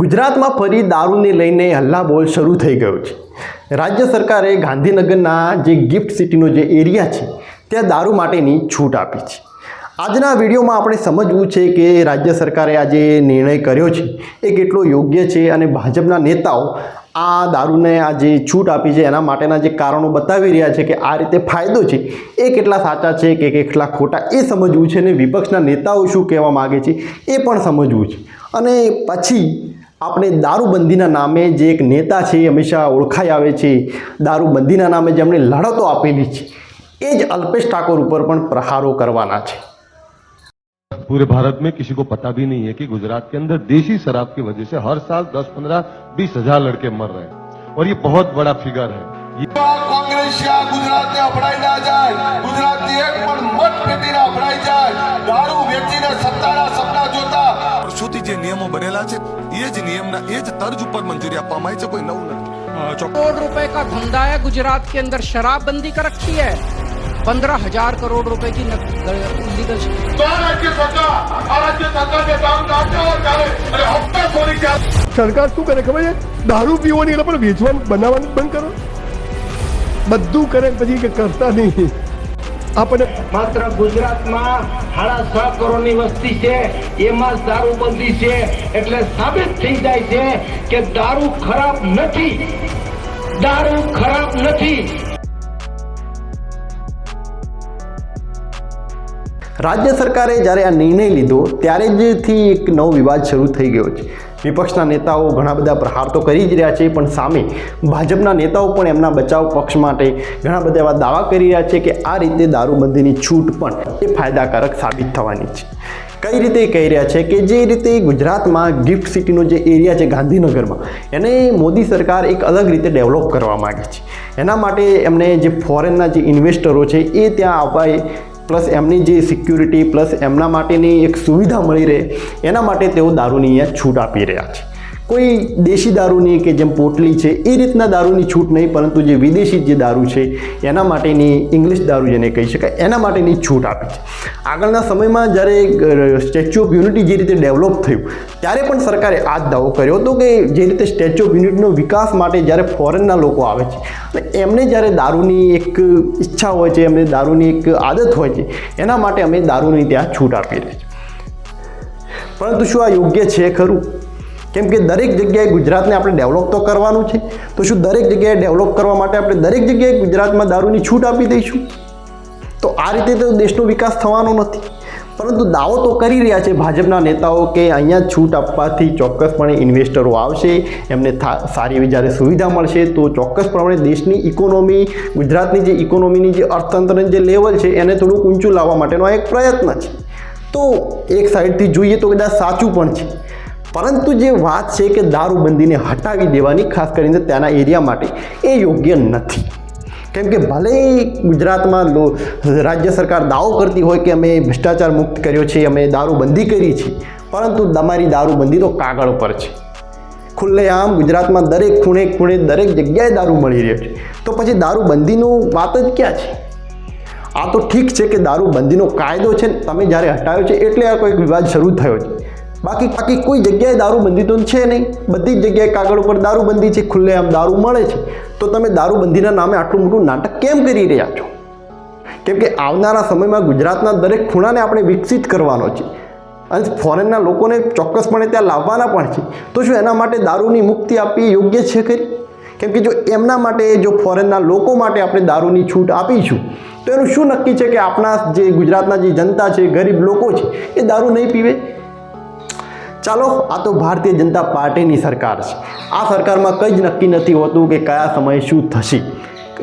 ગુજરાતમાં ફરી દારૂને લઈને હલ્લાબોલ શરૂ થઈ ગયો છે. રાજ્ય સરકારે ગાંધીનગરના જે ગિફ્ટ સિટીનો જે એરિયા છે, ત્યાં દારૂ માટેની છૂટ આપી છે. આજના વિડીયોમાં આપણે સમજવું છે કે રાજ્ય સરકારે આ જે નિર્ણય કર્યો છે, એ કેટલો યોગ્ય છે અને ભાજપના નેતાઓ આ દારૂને આ જે છૂટ આપી છે, એના માટેના જે કારણો બતાવી રહ્યા છે કે આ રીતે ફાયદો છે, એ કેટલા સાચા છે કે કેટલા ખોટા, એ સમજવું છે અને વિપક્ષના નેતાઓ શું કહેવા માગે છે, એ પણ સમજવું છે. અને પછી આપણે દારૂબંધીના નામે જે એક નેતા છે એ હંમેશા ઓળખાઈ આવે છે દારૂબંધીના નામે જેમણે લડતો આપેલી છે એ જ અલ્પેશ ઠાકોર ઉપર પણ પ્રહારો કરવાના છે पूरे भारत में किसी को पता भी नहीं है कि गुजरात के अंदर देशी शराब की वजह से हर साल 10 15 बीस हजार लड़के मर रहे हैं और ये बहुत बड़ा फिगर है ये કોંગ્રેસ ગુજરાતને અપડાઈ ના જાય ગુજરાતની એક પણ મત પેટીને અપડાઈ જાય દારૂ વેચીને સત્તાના સપના જોતા વર્ષોથી જે નિયમો બનેલા છે એ જ નિયમના એ જ તર્જ ઉપર મંજૂરી આપવામાં આવી છે કોઈ નવું નથી ચોક્કસ करोड़ रुपए का धंधा है गुजरात के अंदर शराबबंदी कर रखी है पंद्रह हजार करोड़ रुपए की इलीगल તો આ રાજ્ય સરકાર આ રાજ્ય સરકારને કામ ના કરો ત્યારે અને હપ્તા ખોરી ચાલે સરકાર શું કરે ખબર છે દારૂ પીવાની એટલે પણ વેચવાનું બનાવવાનું બંધ કરો બધું કરે પછી કે કરતા નહીં આપણને માત્ર ગુજરાતમાં સાડા છ કરોડની વસ્તી છે, એમાં દારૂ દારૂબંધી છે, એટલે સાબિત થઈ જાય છે કે દારૂ ખરાબ નથી. દારૂ ખરાબ નથી. રાજ્ય સરકારે જ્યારે આ નિર્ણય લીધો, ત્યારે જથી એક નવો વિવાદ શરૂ થઈ ગયો છે. વિપક્ષના નેતાઓ ઘણા બધા પ્રહાર તો કરી જ રહ્યા છે, પણ સામે ભાજપના નેતાઓ પણ એમના બચાવ પક્ષ માટે ઘણા બધા એવા દાવા કરી રહ્યા છે કે આ રીતે દારૂબંધીની છૂટ પણ એ ફાયદાકારક સાબિત થવાની છે. કઈ રીતે કહી રહ્યા છે કે જે રીતે ગુજરાતમાં ગિફ્ટ સિટીનો જે એરિયા છે ગાંધીનગરમાં, એને મોદી સરકાર એક અલગ રીતે ડેવલપ કરવા માગે છે. એના માટે એમને જે ફોરેનના જે ઇન્વેસ્ટરો છે એ ત્યાં આવવા પ્લસ એમની જે સિક્યુરિટી પ્લસ એમના માટેની એક સુવિધા મળી રહે, એના માટે તેઓ દારૂની અહીંયા છૂટ આપી રહ્યા છે. કોઈ દેશી દારૂની કે જેમ પોટલી છે, એ રીતના દારૂની છૂટ નહીં, પરંતુ જે વિદેશી જે દારૂ છે, એના માટેની ઇંગ્લિશ દારૂ જેને કહી શકાય, એના માટેની છૂટ આપી છે. આગળના સમયમાં જ્યારે સ્ટેચ્યુ ઓફ યુનિટી જે રીતે ડેવલપ થયું, ત્યારે પણ સરકારે આ જ દાવો કર્યો હતો કે જે રીતે સ્ટેચ્યુ ઓફ યુનિટીનો વિકાસ માટે જ્યારે ફોરેનના લોકો આવે છે, અને એમને જ્યારે દારૂની એક ઈચ્છા હોય છે, એમને દારૂની એક આદત હોય છે, એના માટે અમે દારૂની ત્યાં છૂટ આપી રહી છે પરંતુ શું આ યોગ્ય છે ખરું? કેમ કે દરેક જગ્યાએ ગુજરાતને આપણે ડેવલપ તો કરવાનું છે. તો શું દરેક જગ્યાએ ડેવલપ કરવા માટે આપણે દરેક જગ્યાએ ગુજરાતમાં દારૂની છૂટ આપી દઈશું? તો આ રીતે તો દેશનો વિકાસ થવાનો નથી. પરંતુ દાવો તો કરી રહ્યા છે ભાજપના નેતાઓ કે અહીંયા છૂટ આપવાથી ચોક્કસપણે ઇન્વેસ્ટરો આવશે, એમને સારી એવી જ્યારે સુવિધા મળશે, તો ચોક્કસપણે દેશની ઇકોનોમી ગુજરાતની જે ઇકોનોમીની જે અર્થતંત્રની જે લેવલ છે, એને થોડુંક ઊંચું લાવવા માટેનો એક પ્રયત્ન છે. તો એક સાઈડથી જોઈએ તો કદાચ સાચું પણ છે. પરંતુ જે વાત છે કે દારૂબંધીને હટાવી દેવાની, ખાસ કરીને ત્યાંના એરિયા માટે, એ યોગ્ય નથી. કેમ કે ભલે ગુજરાતમાં રાજ્ય સરકાર દાવો કરતી હોય કે અમે ભ્રષ્ટાચાર મુક્ત કર્યો છે, અમે દારૂબંધી કરી છે, પરંતુ તમારી દારૂબંધી તો કાગળ પર છે. ખુલ્લેઆમ ગુજરાતમાં દરેક ખૂણે ખૂણે દરેક જગ્યાએ દારૂ મળી રહ્યો છે. તો પછી દારૂબંધીનું વાત જ ક્યાં છે? આ તો ઠીક છે કે દારૂબંધીનો કાયદો છે તમે જ્યારે હટાવ્યો છે, એટલે આ કોઈક વિવાદ શરૂ થયો છે. બાકી બાકી કોઈ જગ્યાએ દારૂબંધી તો છે નહીં. બધી જ જગ્યાએ કાગળ ઉપર દારૂબંધી છે ખુલ્લેઆમ દારૂ મળે છે. તો તમે દારૂબંધીના નામે આટલું મોટું નાટક કેમ કરી રહ્યા છો? કેમ કે આવનારા સમયમાં ગુજરાતના દરેક ખૂણાને આપણે વિકસિત કરવાનો છે. અને ફોરેનના લોકોને ચોક્કસપણે ત્યાં લાવવાના પણ છે. તો શું એના માટે દારૂની મુક્તિ આપવી યોગ્ય છે ખરી? કેમ કે જો એમના માટે, જો ફોરેનના લોકો માટે આપણે દારૂની છૂટ આપીશું, તો એનું શું નક્કી છે કે આપણા જે ગુજરાતના જે જનતા છે, ગરીબ લોકો છે, એ દારૂ નહીં પીવે? ચાલો, આ તો ભારતીય જનતા પાર્ટીની સરકાર છે. આ સરકારમાં કંઈ જ નક્કી નથી હોતું કે કયા સમયે શું થશે.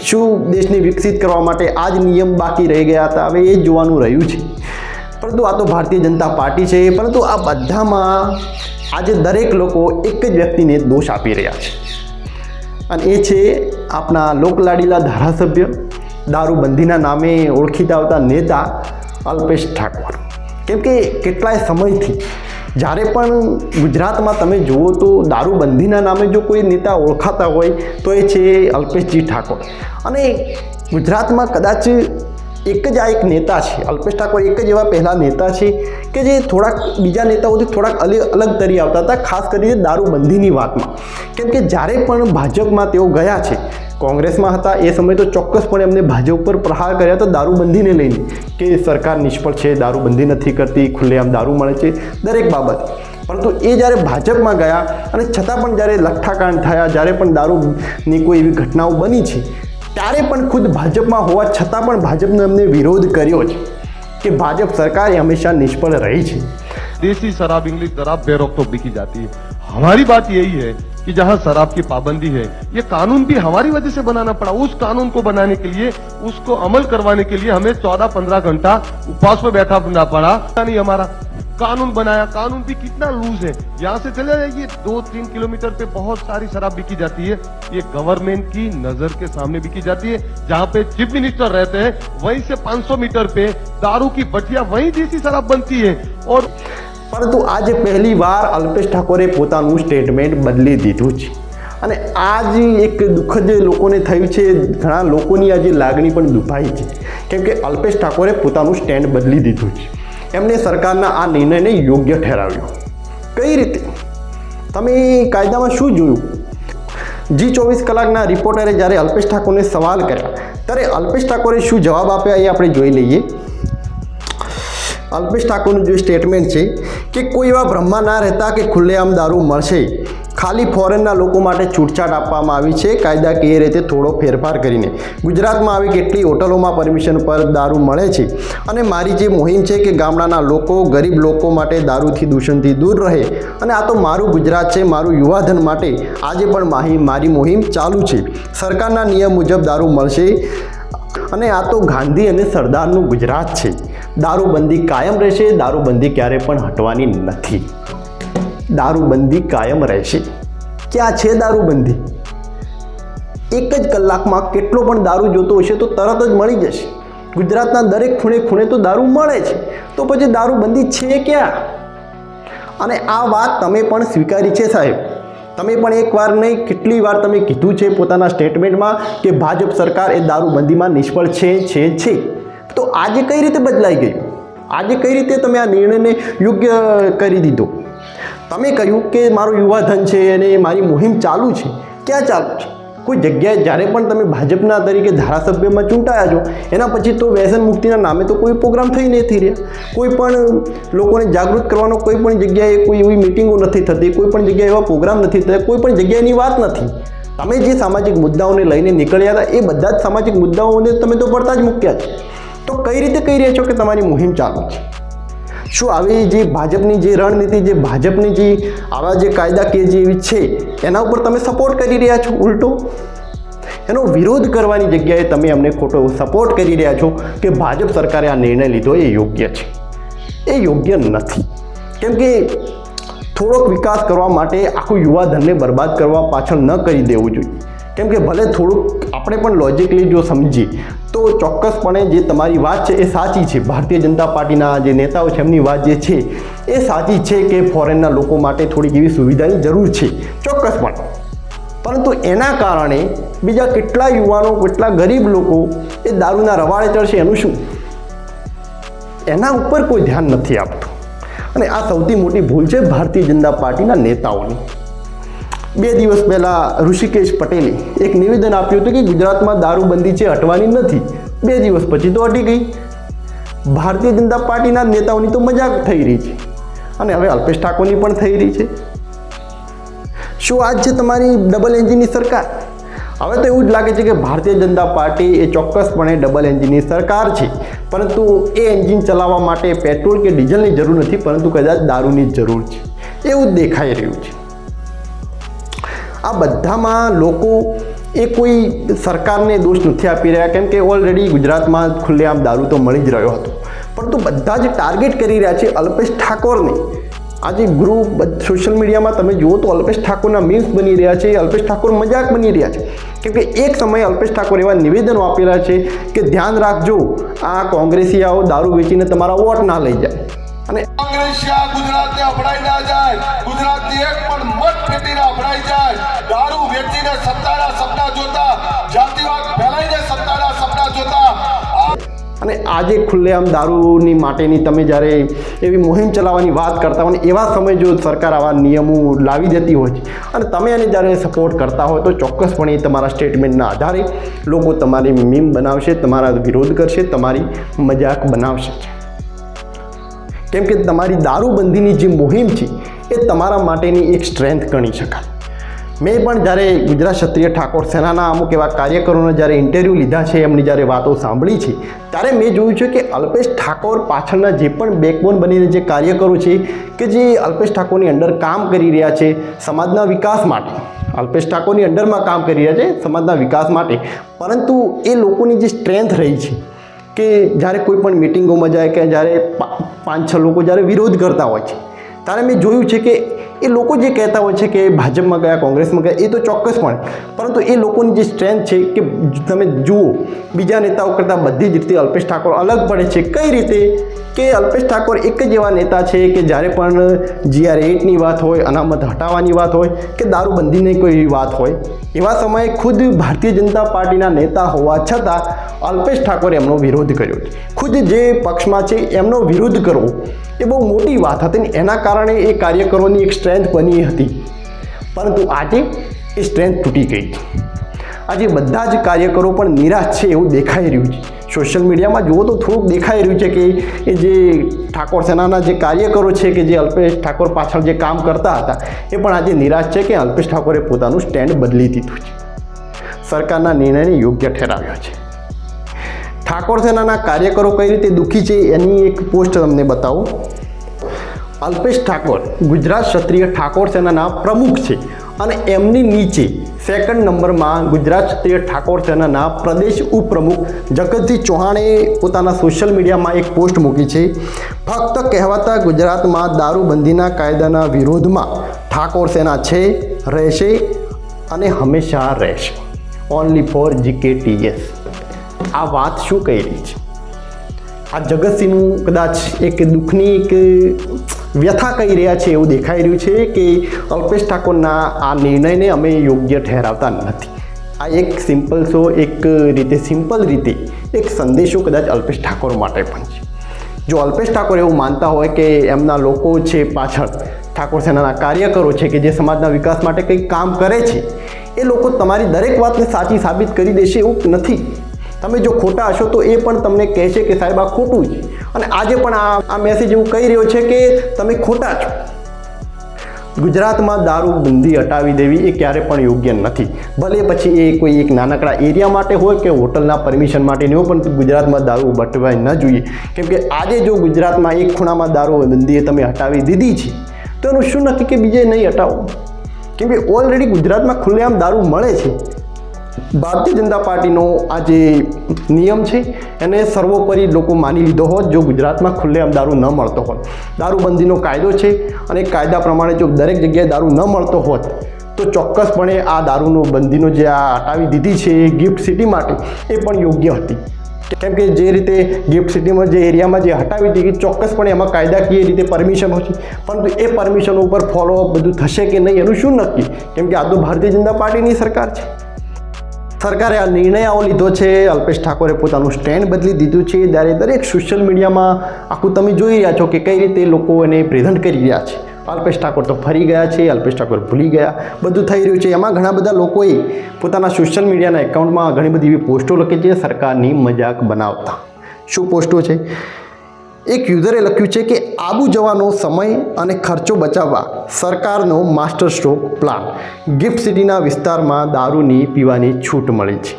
શું દેશને વિકસિત કરવા માટે આ જ નિયમ બાકી રહી ગયા હતા? હવે એ જોવાનું રહ્યું છે. પરંતુ આ તો ભારતીય જનતા પાર્ટી છે, પરંતુ આ બધામાં આજે દરેક લોકો એક જ વ્યક્તિને દોષ આપી રહ્યા છે. અને એ છે આપણા લોકલાડીલા ધારાસભ્ય, દારૂબંધીના નામે ઓળખીતા આવતા નેતા અલ્પેશ ઠાકોર. કેમ કે કેટલાય સમયથી જ્યારે પણ ગુજરાતમાં તમે જુઓ તો દારૂબંધીના નામે જો કોઈ નેતા ઓળખાતા હોય, તો એ છે અલ્પેશજી ઠાકોર. અને ગુજરાતમાં કદાચ એક જ આ એક નેતા છે, અલ્પેશ ઠાકોર એક જ એવા પહેલાં નેતા છે કે જે થોડાક બીજા નેતાઓથી થોડાક અલગ તરી આવતા હતા, ખાસ કરીને દારૂબંધીની વાતમાં. કેમ કે જ્યારે પણ ભાજપમાં તેઓ ગયા છે કોંગ્રેસમાં હતા. એ સમયે તો ચોક્કસપણે એમને ભાજપ ઉપર પ્રહાર કર્યા હતા દારૂબંધીને લઈને. કે સરકાર નિષ્ફળ છે, દારૂબંધી નથી કરતી, ખુલ્લેઆમ દારૂ મળે છે, દરેક બાબત. પરંતુ એ જ્યારે ભાજપમાં ગયા અને છતાં પણ જ્યારે લઠ્ઠાકાંડ થયા, જ્યારે પણ દારૂની કોઈ એવી ઘટનાઓ બની છે, ત્યારે પણ ખુદ ભાજપમાં હોવા છતાં પણ ભાજપનો એમને વિરોધ કર્યો છે કે ભાજપ સરકાર હંમેશા નિષ્ફળ રહી છે. દેશી શરાબ, ઇંગ્લિશ શરાબ બેરોક તો બીકી જાતી हमारी बात यही है कि जहाँ शराब की पाबंदी है, ये कानून भी हमारी वजह से बनाना पड़ा। उस कानून को बनाने के लिए, उसको अमल करवाने के लिए हमें चौदह पंद्रह घंटा उपवास में बैठा पड़ा। नहीं हमारा, कानून बनाया। कानून भी कितना लूज है। यहाँ से चले जाइए दो तीन किलोमीटर पे बहुत सारी शराब बिकी जाती है। ये गवर्नमेंट की नज़र के सामने बिकी जाती है। जहाँ पे चीफ मिनिस्टर रहते हैं, वहीं से 500 मीटर पे दारू की भटिया वहीं जैसी शराब बनती है। और પરંતુ આજે પહેલી વાર અલ્પેશ ઠાકોરે પોતાનું સ્ટેટમેન્ટ બદલી દીધું છે. અને આ જ એક દુઃખદ લોકોને થયું છે, ઘણા લોકોની આજે લાગણી પણ દુભાઈ છે. કેમ કે અલ્પેશ ઠાકોરે પોતાનું સ્ટેન્ડ બદલી દીધું છે. એમને સરકારના આ નિર્ણયને યોગ્ય ઠેરાવ્યો. કઈ રીતે? તમે કાયદામાં શું જોયું? જી ચોવીસ કલાકના રિપોર્ટરે જ્યારે અલ્પેશ ઠાકોરને સવાલ કર્યા, ત્યારે અલ્પેશ ઠાકોરે શું જવાબ આપ્યા એ આપણે જોઈ લઈએ. અલ્પેશ ઠાકોરનું જે સ્ટેટમેન્ટ છે કે કોઈ એવા બ્રહ્મા ના રહેતા કે ખુલ્લેઆમ દારૂ મળશે. ખાલી ફોરેનના લોકો માટે છૂટછાટ આપવામાં આવી છે. કાયદાકીય રીતે થોડો ફેરફાર કરીને. ગુજરાતમાં આવી કેટલી હોટલોમાં પરમિશન પર દારૂ મળે છે? અને મારી જે મુહિમ છે કે ગામડાના લોકો, ગરીબ લોકો માટે દારૂથી દૂષણથી દૂર રહે. અને આ તો મારું ગુજરાત છે, મારું યુવાધન માટે આજે પણ માહી, મારી મુહિમ ચાલુ છે. સરકારના નિયમ મુજબ દારૂ મળશે. અને આ તો ગાંધી અને સરદારનું ગુજરાત છે. દારૂબંધી કાયમ રહેશે, દારૂબંધી ક્યારે પણ હટવાની નથી. દારૂબંધી કાયમ રહેશે. ક્યાં છે દારૂબંધી? એક જ કલાકમાં કેટલો પણ દારૂ જોતો હશે તો તરત જ મળી જશે. ગુજરાતના દરેક ખૂણે ખૂણે તો દારૂ મળે છે. તો પછી દારૂબંધી છે ક્યાં? અને આ વાત તમે પણ સ્વીકારી છે સાહેબ. તમે પણ એકવાર નહીં, કેટલી વાર તમે કીધું છે પોતાના સ્ટેટમેન્ટમાં કે ભાજપ સરકાર એ દારૂબંધીમાં નિષ્ફળ છે છે છે. તો આજે કઈ રીતે બદલાઈ ગયું? આજે કઈ રીતે તમે આ નિર્ણયને યોગ્ય કરી દીધો? તમે કહ્યું કે મારું યુવાધન છે અને મારી મુહિમ ચાલુ છે. ક્યાં ચાલુ છે? કોઈ જગ્યાએ જ્યારે પણ તમે ભાજપના તરીકે ધારાસભ્યમાં ચૂંટાયા છો, એના પછી તો વ્યસન મુક્તિના નામે તો કોઈ પ્રોગ્રામ થઈ નથી રહ્યા. કોઈ પણ લોકોને જાગૃત કરવાનો કોઈ પણ જગ્યાએ કોઈ એવી મિટિંગો નથી થતી, કોઈ પણ જગ્યાએ એવા પ્રોગ્રામ નથી થતા, કોઈ પણ જગ્યાએની વાત નથી. તમે જે સામાજિક મુદ્દાઓને લઈને નીકળ્યા હતા, એ બધા જ સામાજિક મુદ્દાઓને તમે તો પડતા જ મૂક્યા છે. તો કઈ રીતે કહી રહ્યા છો કે તમારી મુહિમ ચાલુ છે? શું આવી જે ભાજપની જે રણનીતિ, જે ભાજપની જે આવા જે કાયદાકીય જે એવી છે, એના ઉપર તમે સપોર્ટ કરી રહ્યા છો ઉલટો? એનો વિરોધ કરવાની જગ્યાએ તમે અમને ખોટો સપોર્ટ કરી રહ્યા છો કે ભાજપ સરકારે આ નિર્ણય લીધો એ યોગ્ય છે. એ યોગ્ય નથી. કેમ કે થોડોક વિકાસ કરવા માટે આખું યુવાધનને બરબાદ કરવા પાછળ ન કરી દેવું જોઈએ. કેમ કે ભલે થોડુંક આપણે પણ લોજિકલી જો સમજીએ, તો ચોક્કસપણે જે તમારી વાત છે એ સાચી છે. ભારતીય જનતા પાર્ટીના જે નેતાઓ છે, એમની વાત જે છે, એ સાચી છે કે ફોરેનના લોકો માટે થોડીક એવી સુવિધાની જરૂર છે. ચોક્કસપણે. પરંતુ એના કારણે બીજા કેટલા યુવાનો, કેટલા ગરીબ લોકો એ દારૂના રવાડે ચડશે, એનું શું? એના ઉપર કોઈ ધ્યાન નથી આપતું. અને આ સૌથી મોટી ભૂલ છે ભારતીય જનતા પાર્ટીના નેતાઓની. બે દિવસ પહેલાં ઋષિકેશ પટેલે એક નિવેદન આપ્યું હતું કે ગુજરાતમાં દારૂબંધી છે હટવાની નથી. બે દિવસ પછી તો હટી ગઈ. ભારતીય જનતા પાર્ટીના નેતાઓની તો મજાક થઈ રહી છે. અને હવે અલ્પેશ ઠાકોરની પણ થઈ રહી છે. શું આજ છે તમારી ડબલ એન્જિનની સરકાર? હવે તો એવું જ લાગે છે કે ભારતીય જનતા પાર્ટી એ ચોક્કસપણે ડબલ એન્જિનની સરકાર છે. પરંતુ એ એન્જિન ચલાવવા માટે પેટ્રોલ કે ડીઝલની જરૂર નથી, પરંતુ કદાચ દારૂની જરૂર છે. એવું દેખાઈ રહ્યું છે. આ બધામાં લોકો એ કોઈ સરકારને દોષ નથી આપી રહ્યા. કેમ કે ઓલરેડી ગુજરાતમાં ખુલ્લેઆમ દારૂ તો મળી જ રહ્યો હતો. પરંતુ બધા જ ટાર્ગેટ કરી રહ્યા છે અલ્પેશ ઠાકોરને. આજે ગ્રુપ સોશિયલ મીડિયામાં તમે જુઓ તો અલ્પેશ ઠાકોરના મીમ્સ બની રહ્યા છે, અલ્પેશ ઠાકોર મજાક બની રહ્યા છે. કેમ કે એક સમયે અલ્પેશ ઠાકોર એવા નિવેદનો આપેલા છે કે ધ્યાન રાખજો, આ કોંગ્રેસીયાઓ દારૂ વેચીને તમારા વોટ ના લઈ જાય. અને કોંગ્રેસ ગુજરાતને અભડાઈ ના જાય. ગુજરાતની એક પણ મત પેટીને અભડાઈ જાય. દારૂ વેચીને સત્તાના સપના જોતા, જાતિવાદ ફેલાઈને સત્તાના સપના જોતા અને આજે ખુલ્લેઆમ દારૂની માટેની તમે જ્યારે એવી મુહિમ ચલાવવાની વાત કરતા હોય એવા સમયે જો સરકાર આવા નિયમો લાવી દેતી હોય છે, અને તમે એને જ્યારે સપોર્ટ કરતા હોય તો ચોક્કસપણે તમારા સ્ટેટમેન્ટના આધારે લોકો તમારી મીમ બનાવશે, તમારા વિરોધ કરશે, તમારી મજાક બનાવશે. કેમ કે તમારી દારૂબંધીની જે મુહિમ છે, એ તમારા માટેની એક સ્ટ્રેન્થ ગણી શકાય. મેં પણ જ્યારે ગુજરાત ક્ષત્રિય ઠાકોર સેનાના અમુક એવા કાર્યકરોને જ્યારે ઇન્ટરવ્યૂ લીધા છે, એમની જ્યારે વાતો સાંભળી છે, ત્યારે મેં જોયું છે કે અલ્પેશ ઠાકોર પાછળના જે પણ બેકબોન બનીને જે કાર્યકરો છે કે જે અલ્પેશ ઠાકોરની અંડર કામ કરી રહ્યા છે સમાજના વિકાસ માટે. અલ્પેશ ઠાકોરની અંડરમાં કામ કરી રહ્યા છે સમાજના વિકાસ માટે. પરંતુ એ લોકોની જે સ્ટ્રેન્થ રહી છે કે જ્યારે કોઈ પણ મિટિંગોમાં જાય કે જ્યારે પાંચ છ લોકો જ્યારે વિરોધ કરતા હોય છે ત્યારે મેં જોયું છે કે એ લોકો જે કહેતા હોય છે કે ભાજપમાં ગયા, કોંગ્રેસમાં ગયા, એ તો ચોક્કસ પણ. પરંતુ એ લોકોની જે સ્ટ્રેન્થ છે કે તમે જુઓ, બીજા નેતાઓ કરતાં બધી જ રીતે અલ્પેશ ઠાકોર અલગ પડે છે. કઈ રીતે? કે અલ્પેશ ઠાકોર એક જ એવા નેતા છે કે જ્યારે પણ જીઆર એટની વાત હોય, અનામત હટાવવાની વાત હોય, કે દારૂબંધીની કોઈ વાત હોય એવા સમયે ખુદ ભારતીય જનતા પાર્ટીના નેતા હોવા છતાં અલ્પેશ ઠાકોરે એમનો વિરોધ કર્યો ખુદ જે પક્ષમાં છે એમનો વિરોધ કરવો એ બહુ મોટી વાત હતી ને એના કારણે એ કાર્યકરોની એક સ્ટ્રેન્થ બની હતી. પરંતુ આજે એ સ્ટ્રેન્થ તૂટી ગઈ આજે બધા જ કાર્યકરો પણ નિરાશ છે એવું દેખાઈ રહ્યું છે. સોશિયલ મીડિયામાં જુઓ તો થોડુંક દેખાઈ રહ્યું છે કે એ જે ઠાકોર સેનાના જે કાર્યકરો છે કે જે અલ્પેશ ઠાકોર પાછળ જે કામ કરતા હતા, એ પણ આજે નિરાશ છે કે અલ્પેશ ઠાકોરે પોતાનું સ્ટેન્ડ બદલી દીધું છે. સરકારના નિર્ણયને યોગ્ય ઠેરાવ્યો છે. ઠાકોર સેનાના કાર્યકરો કઈ રીતે દુઃખી છે એની એક પોસ્ટ તમને બતાવું. અલ્પેશ ઠાકોર ગુજરાત ક્ષત્રિય ઠાકોર સેનાના પ્રમુખ છે. અને એમની નીચે સેકન્ડ નંબરમાં ગુજરાત ક્ષત્રિય ઠાકોર સેનાના પ્રદેશ ઉપપ્રમુખ જગતસિંહ ચૌહાણે પોતાના સોશિયલ મીડિયામાં એક પોસ્ટ મૂકી છે. ફક્ત કહેવાતા ગુજરાતમાં દારૂબંધીના કાયદાના વિરોધમાં ઠાકોર સેના છે, રહેશે અને હંમેશા રહેશે. ઓનલી ફોર જીકેટીએસ આ વાત શું કહી રહી છે? આ જગતસિંહનું કદાચ એક દુઃખની એક વ્યથા કહી રહ્યા છે એવું દેખાઈ રહ્યું છે કે અલ્પેશ ઠાકોરના આ નિર્ણયને અમે યોગ્ય ઠેરાવતા નથી. આ એક સિમ્પલ શો એક રીતે સિમ્પલ રીતે, એક સંદેશો કદાચ અલ્પેશ ઠાકોર માટે પણ છે. જો અલ્પેશ ઠાકોર એવું માનતા હોય કે એમના લોકો છે પાછળ, ઠાકોર સેનાના કાર્યકરો છે કે જે સમાજના વિકાસ માટે કંઈક કામ કરે છે, એ લોકો તમારી દરેક વાતને સાચી સાબિત કરી દેશે એવું નથી. તમે જો ખોટા હશો તો એ પણ તમને કહેશે કે સાહેબ આ ખોટું છે અને આજે પણ આ આ મેસેજ એવું કહી રહ્યો છે કે તમે ખોટા છો. ગુજરાતમાં દારૂ બંધી હટાવી દેવી એ ક્યારે પણ યોગ્ય નથી. ભલે પછી એ કોઈ એક નાનકડા એરિયા માટે હોય કે હોટલના પરમિશન માટેની હોય, પણ ગુજરાતમાં દારૂ બટવાય ન જોઈએ. કેમ કે આજે જો ગુજરાતમાં એક ખૂણામાં દારૂ બંધીએ તમે હટાવી દીધી છે, તો એનું શું નક્કી કે બીજે નહીં હટાવો? કેમ કે ઓલરેડી ગુજરાતમાં ખુલ્લેઆમ દારૂ મળે છે. ભારતીય જનતા પાર્ટીનો આ જે નિયમ છે, એને સર્વોપરી લોકો માની લીધો હોત, જો ગુજરાતમાં ખુલ્લેઆમ દારૂ ન મળતો હોત. દારૂબંધીનો કાયદો છે અને કાયદા પ્રમાણે જો દરેક જગ્યાએ દારૂ ન મળતો હોત, તો ચોક્કસપણે આ દારૂનો બંધીનો જે આ હટાવી દીધી છે એ ગિફ્ટ સિટી માટે, એ પણ યોગ્ય હતી. કેમ કે જે રીતે ગિફ્ટ સિટીમાં જે એરિયામાં જે હટાવી દીધી, ચોક્કસપણે એમાં કાયદાકીય રીતે પરમિશનો છે પરંતુ એ પરમિશનો ઉપર ફોલોઅપ બધું થશે કે નહીં એનું શું નક્કી? કેમ કે આ તો ભારતીય જનતા પાર્ટીની સરકાર છે. સરકારે આ નિર્ણય આવો લીધો છે. અલ્પેશ ઠાકોરે પોતાનું સ્ટેન્ડ બદલી દીધું છે. ત્યારે દરેક સોશિયલ મીડિયામાં આખું તમે જોઈ રહ્યા છો કે કઈ રીતે લોકો એને પ્રેઝન્ટ કરી રહ્યા છે. અલ્પેશ ઠાકોર તો ફરી ગયા છે. અલ્પેશ ઠાકોર ભૂલી ગયા. બધું થઈ રહ્યું છે. એમાં ઘણા બધા લોકોએ પોતાના સોશિયલ મીડિયાના એકાઉન્ટમાં ઘણી બધી એવી પોસ્ટો લખી છે. સરકારની મજાક બનાવતા. શું પોસ્ટો છે? એક યુઝરે લખ્યું છે કે આબુ જવાનો સમય અને ખર્ચો બચાવવા સરકારનો માસ્ટર સ્ટ્રોક પ્લાન. ગિફ્ટ સિટીના વિસ્તારમાં દારૂની પીવાની છૂટ મળી છે.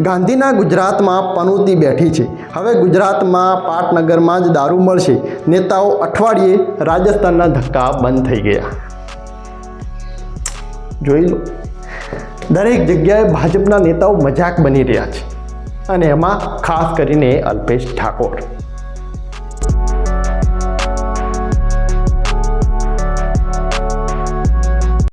ગાંધીના ગુજરાતમાં પનોતી બેઠી છે. હવે ગુજરાતમાં પાટનગરમાં જ દારૂ મળશે. નેતાઓ અઠવાડિયે રાજસ્થાનના ધક્કા બંધ થઈ ગયા. જોઈ લો. દરેક જગ્યાએ ભાજપના નેતાઓ મજાક બની રહ્યા છે. અને એમાં ખાસ કરીને અલ્પેશ ઠાકોર.